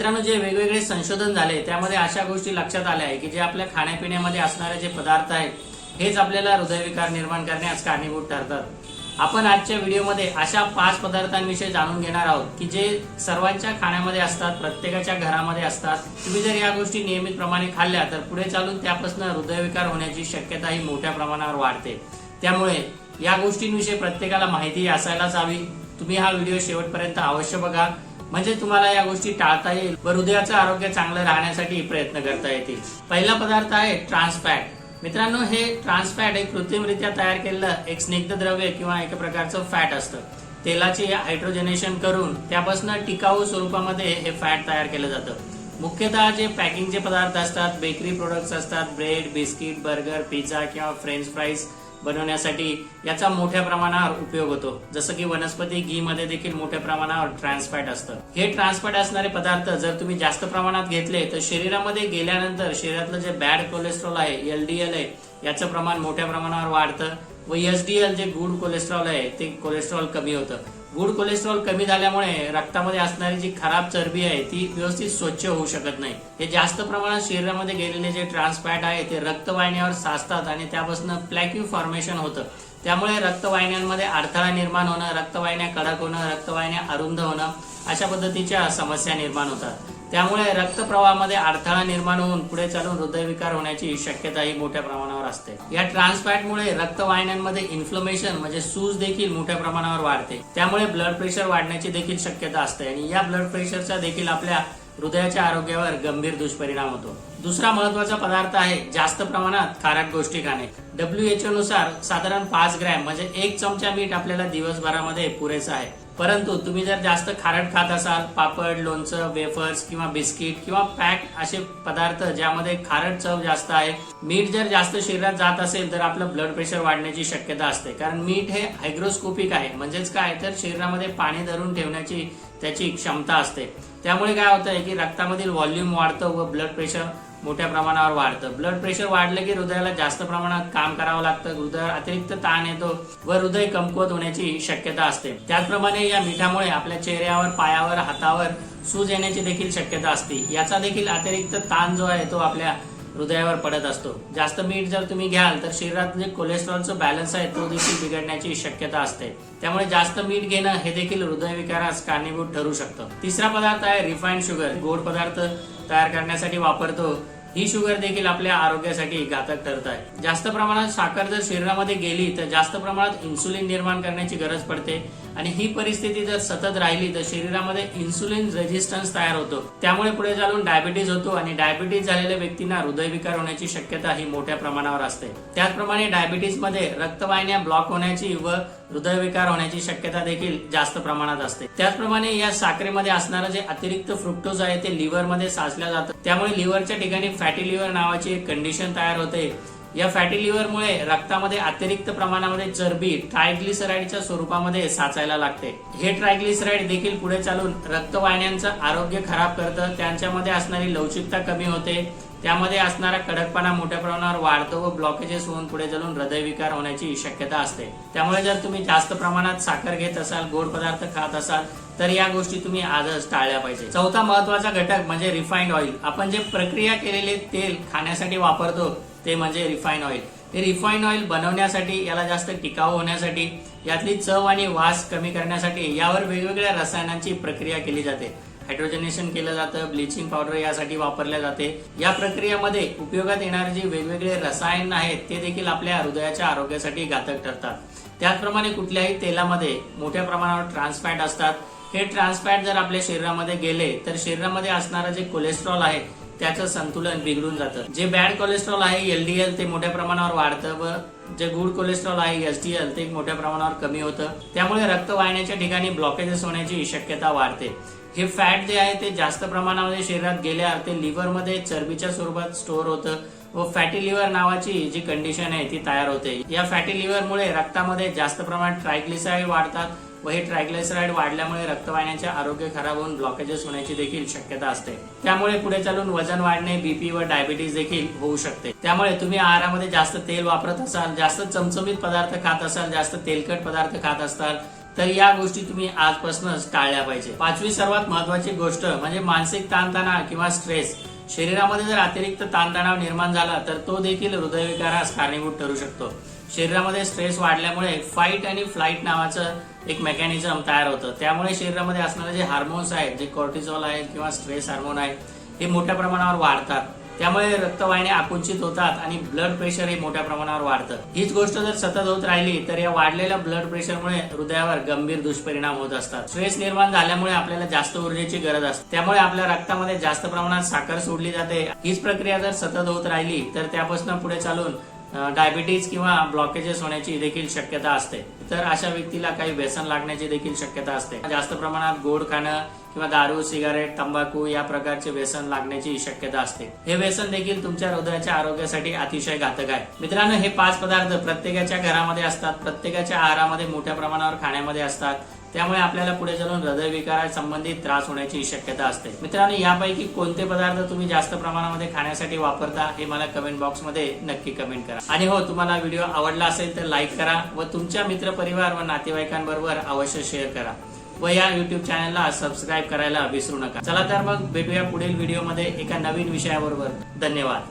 मित्रांनो जे वेगवेगळे संशोधन झाले त्यामध्ये अशा गोष्टी लक्षात आल्या आहे की जे आपल्या खाण्यापिण्यामध्ये असणारे जे पदार्थ आहेत हेच आपल्याला हृदयविकार निर्माण करण्यास कारणीभूत ठरतात. आपण आजच्या व्हिडिओमध्ये अशा पाच पदार्थांविषयी जाणून घेणार आहोत की जे सर्वांच्या खाण्यामध्ये असतात प्रत्येकाच्या घरामध्ये असतात. तुम्ही जर या गोष्टी नियमितप्रमाणे खाल्ल्या तर पुढे चालून त्यापासून हृदयविकार होण्याची शक्यता ही मोठ्या प्रमाणावर वाढते. त्यामुळे या गोष्टींविषयी प्रत्येकाला माहिती असायलाच हवी. तुम्ही हा व्हिडिओ शेवटपर्यंत अवश्य बघा. म्हणजे तुम्हाला या गोष्टी टाळता येईल व हृदयाचं आरोग्य चांगलं राहण्यासाठी प्रयत्न करता येतील. पहिला पदार्थ आहे ट्रान्सफॅट. मित्रांनो हे ट्रान्सफॅट हे कृत्रिमरित्या तयार केलेलं एक स्निग्ध द्रव्य किंवा एक प्रकारचं फॅट असतं. तेलाचे हायड्रोजनेशन करून त्यापासून टिकाऊ स्वरूपामध्ये हे फॅट तयार केलं जातं. मुख्यतः जे पॅकिंगचे पदार्थ असतात बेकरी प्रोडक्ट्स असतात ब्रेड बिस्किट बर्गर पिझ्झा किंवा फ्रेंच फ्राईज बनवण्यासाठी याचा मोठ्या प्रमाणावर उपयोग होतो. जसं की वनस्पती घी मध्ये देखील मोठ्या प्रमाणावर ट्रान्सफॅट असतं. हे ट्रान्सफॅट असणारे पदार्थ जर तुम्ही जास्त प्रमाणात घेतले तर शरीरामध्ये गेल्यानंतर शरीरातलं जे बॅड कोलेस्ट्रॉल आहे एलडीएल आहे याचं प्रमाण मोठ्या प्रमाणावर वाढतं व एसडीएल जे गुड कोलेस्ट्रॉल आहे ते कोलेस्ट्रॉल कमी होतं. गुड कोलेस्ट्रॉल कमी झाल्यामुळे रक्तामध्ये असणारी जी खराब चरबी आहे ती व्यवस्थित स्वच्छ होऊ शकत नाही. हे जास्त प्रमाणात शरीरामध्ये गेलेले जे ट्रान्सफॅट आहे ते रक्तवाहिन्यावर साचतात आणि त्यापासून प्लॅक्यू फॉर्मेशन होतं. त्यामुळे रक्तवाहिन्यांमध्ये अडथळा निर्माण होणं रक्तवाहिन्या कडक होणं रक्तवाहिन्या अरुंद होणं अशा पद्धतीच्या समस्या निर्माण होतात. त्यामुळे रक्तप्रवाहामध्ये अडथळा निर्माण होऊन पुढे चालून हृदयविकार होण्याची शक्यता ही मोठ्या प्रमाणावर असते. या ट्रान्सफॅटमुळे रक्तवाहिन्यांमध्ये इन्फ्लमेशन म्हणजे सूज देखील मोठ्या प्रमाणावर वाढते. त्यामुळे ब्लड प्रेशर वाढण्याची देखील शक्यता असते आणि या ब्लड प्रेशरचा देखील आपल्या हृदयाच्या आरोग्यावर गंभीर दुष्परिणाम होतो. दुसरा महत्त्वाचा पदार्थ आहे जास्त प्रमाणात खारट गोष्टी खाणे डब्ल्यूएचओ नुसार साधारण पाच ग्रॅम म्हणजे एक चमचा मीठ आपल्याला दिवसभरामध्ये पुरेसा आहे. परंतु तुम्ही जर जास्त खारट खात असाल पापड लोणचं वेफर्स किंवा बिस्किट किंवा पॅक असे पदार्थ ज्यामध्ये खारट चव जास्त आहे मीठ जर जास्त शरीरात जात असेल तर आपलं ब्लड प्रेशर वाढण्याची शक्यता असते. कारण मीठ हे हायग्रोस्कोपिक आहे. म्हणजेच काय? तर शरीरामध्ये पाणी धरून ठेवण्याची त्याची क्षमता असते. त्यामुळे काय होतं की रक्तामधील व्हॉल्यूम वाढतं व ब्लड प्रेशर मोठ्या प्रमाणावर वाढतं. ब्लड प्रेशर वाढलं की हृदयाला जास्त प्रमाणात काम करावं लागतं. हृदयावर अतिरिक्त ताण येतो व हृदय कमकुवत होण्याची शक्यता असते. त्याचप्रमाणे या मिठामुळे आपल्या चेहऱ्यावर पायावर हातावर सूज येण्याची देखील शक्यता असते. याचा देखील अतिरिक्त ताण जो आहे तो आपल्या हृदयावर पडत असतो. जास्त मीठ जर तुम्ही घ्याल तर शरीरात जे कोलेस्ट्रॉलचं बॅलन्स आहे तो देखील बिघडण्याची शक्यता असते. त्यामुळे जास्त मीठ घेणं हे देखील हृदयविकारास कारणीभूत ठरू शकतं. तिसरा पदार्थ आहे रिफाईंड शुगर गोड पदार्थ तयार करण्यासाठी वापरतो. ही शुगर देखील आपल्या आरोग्यासाठी घातक ठरत आहे. जास्त प्रमाणात साखर जर शरीरामध्ये गेली तर जास्त प्रमाणात इन्सुलिन निर्माण करण्याची गरज पडते. आणि ही परिस्थिती जर सतत राहिली तर शरीरामध्ये इन्सुलिन रेजिस्टन्स तयार होतो. त्यामुळे पुढे चालून डायबिटीज होतो आणि डायबिटीज झालेल्या व्यक्तींना हृदयविकार होण्याची शक्यता ही मोठ्या प्रमाणावर असते. त्याचप्रमाणे डायबिटीजमध्ये रक्तवाहिन्या ब्लॉक होण्याची व हृदयविकार होण्याची शक्यता देखील जास्त प्रमाणात असते. त्याचप्रमाणे या साखरेमध्ये असणारं जे अतिरिक्त फ्रुक्टोज आहे ते लिव्हरमध्ये साचल्या जातं. त्यामुळे लिव्हरच्या ठिकाणी फॅटी लिव्हर नावाची एक कंडिशन तयार होते. या फॅटी लिव्हरमुळे रक्तामध्ये अतिरिक्त प्रमाणामध्ये चरबी ट्रायग्लिसराईडच्या स्वरूपामध्ये साचायला लागते. हे ट्रायग्लिसराईड देखील पुढे चालून रक्तवाहिन्यांचं आरोग्य खराब करतं. त्यांच्यामध्ये असणारी लवचिकता कमी होते. त्यामध्ये असणारा कडकपणा मोठ्या प्रमाणावर वाढतो व ब्लॉकेजेस होऊन पुढे चालून हृदयविकार होण्याची शक्यता असते. त्यामुळे जर तुम्ही जास्त प्रमाणात साखर घेत असाल गोड पदार्थ खात असाल तर या गोष्टी तुम्ही आजच टाळल्या पाहिजे. चौथा महत्त्वाचा घटक म्हणजे रिफाईंड ऑइल. आपण जे प्रक्रिया केलेले तेल खाण्यासाठी वापरतो ते म्हणजे रिफाईंड ऑइल. हे रिफाईन ऑइल बनवण्यासाठी याला जास्त टिकाऊ होण्यासाठी यातली चव आणि वास कमी करण्यासाठी यावर वेगवेगळ्या रसायनांची प्रक्रिया केली जाते. हायड्रोजनेशन केलं जातं ब्लिचिंग पावडर यासाठी वापरल्या जाते. या प्रक्रियेमध्ये उपयोगात येणारे जे वेगवेगळे रसायन आहेत ते देखील आपल्या हृदयाच्या आरोग्यासाठी घातक ठरतात. त्याचप्रमाणे कुठल्याही तेलामध्ये मोठ्या प्रमाणावर ट्रान्सफॅट असतात. हे ट्रान्सफॅट जर आपल्या शरीरामध्ये गेले तर शरीरामध्ये असणारं जे कोलेस्ट्रॉल आहे त्याचं संतुलन बिघडून जातं. जे बॅड कोलेस्ट्रॉल आहे एलडीएल ते मोठ्या प्रमाणावर वाढतं व जे गुड कोलेस्ट्रॉल आहे एसडीएल ते मोठ्या प्रमाणावर कमी होतं. त्यामुळे रक्तवाहिन्याच्या ठिकाणी ब्लॉकेजेस होण्याची शक्यता वाढते. हे फॅट जे आहे ते जास्त प्रमाणामध्ये शरीरात गेल्यावर ते लिव्हरमध्ये चरबीच्या स्वरूपात स्टोअर होतं व फॅटी लिव्हर नावाची जी कंडिशन आहे ती तयार होते. या फॅटी लिव्हरमुळे रक्तामध्ये जास्त प्रमाणात ट्रायग्लिसराईड वाढतात व हे ट्रायग्लिसराईड वाढल्यामुळे रक्तवाहिन्यांचे आरोग्य खराब होऊन ब्लॉकेजेस होण्याची देखील शक्यता असते. त्यामुळे पुढे चालून वजन वाढणे बीपी व डायबिटीज देखील होऊ शकते. त्यामुळे तुम्ही आहारामध्ये जास्त तेल वापरत असाल जास्त चमचमीत पदार्थ खात असाल जास्त तेलकट पदार्थ खात असाल तर या गोष्टी तुम्ही आजपासूनच टाळल्या पाहिजे. पाचवी सर्वात महत्वाची गोष्ट म्हणजे मानसिक ताणतणाव किंवा स्ट्रेस शरीरामध्ये जर अतिरिक्त ताणतणाव निर्माण झाला तर तो देखील हृदयविकारास कारणीभूत ठरू शकतो. शरीरामध्ये स्ट्रेस वाढल्यामुळे फाईट आणि फ्लाईट नावाचं एक मेकॅनिझम तयार होतं. त्यामुळे शरीरामध्ये असणारे जे हार्मोन्स आहेत जे कॉर्टिझॉल आहेत किंवा स्ट्रेस हार्मोन आहेत हे मोठ्या प्रमाणावर वाढतात. त्यामुळे रक्तवाहिन्या आकुंचित होतात आणि ब्लड प्रेशर हे मोठ्या प्रमाणावर वाढतं. हीच गोष्ट जर सतत होत राहिली तर या वाढलेल्या ब्लड प्रेशरमुळे हृदयावर गंभीर दुष्परिणाम होत असतात. स्ट्रेस निर्माण झाल्यामुळे आपल्याला जास्त ऊर्जेची गरज असते. त्यामुळे आपल्या रक्तामध्ये जास्त प्रमाणात साखर सोडली जाते. हीच प्रक्रिया जर सतत होत राहिली तर त्यापासून पुढे चालून डायबिटीज किंवा ब्लॉकेजेस होण्याची देखील शक्यता असते. तर अशा व्यक्तीला काही व्यसन लागण्याची देखील शक्यता असते. जास्त प्रमाणात गोड खाणं किंवा दारू सिगारेट तंबाखू या प्रकारचे व्यसन लागण्याची शक्यता असते. हे व्यसन देखील तुमच्या हृदयाच्या आरोग्यासाठी अतिशय घातक आहे. मित्रांनो हे पाच पदार्थ प्रत्येकाच्या घरामध्ये असतात. प्रत्येकाच्या आहारामध्ये मोठ्या प्रमाणावर खाण्यामध्ये असतात. त्यामुळे आपल्याला पुढे चालून हृदयविकारा संबंधित त्रास होण्याची शक्यता असते. मित्रांनो यापैकी कोणते पदार्थ तुम्ही जास्त प्रमाणामध्ये खाण्यासाठी वापरता हे मला कमेंट बॉक्समध्ये नक्की कमेंट करा. आणि हो तुम्हाला व्हिडिओ आवडला असेल तर लाईक करा व तुमच्या मित्र परिवार व नातेवाईकांबरोबर अवश्य शेअर करा. व या युट्यूब चॅनलला सबस्क्राईब करायला विसरू नका. चला तर मग भेटूया पुढील व्हिडिओमध्ये एका नवीन विषयाबरोबर. धन्यवाद.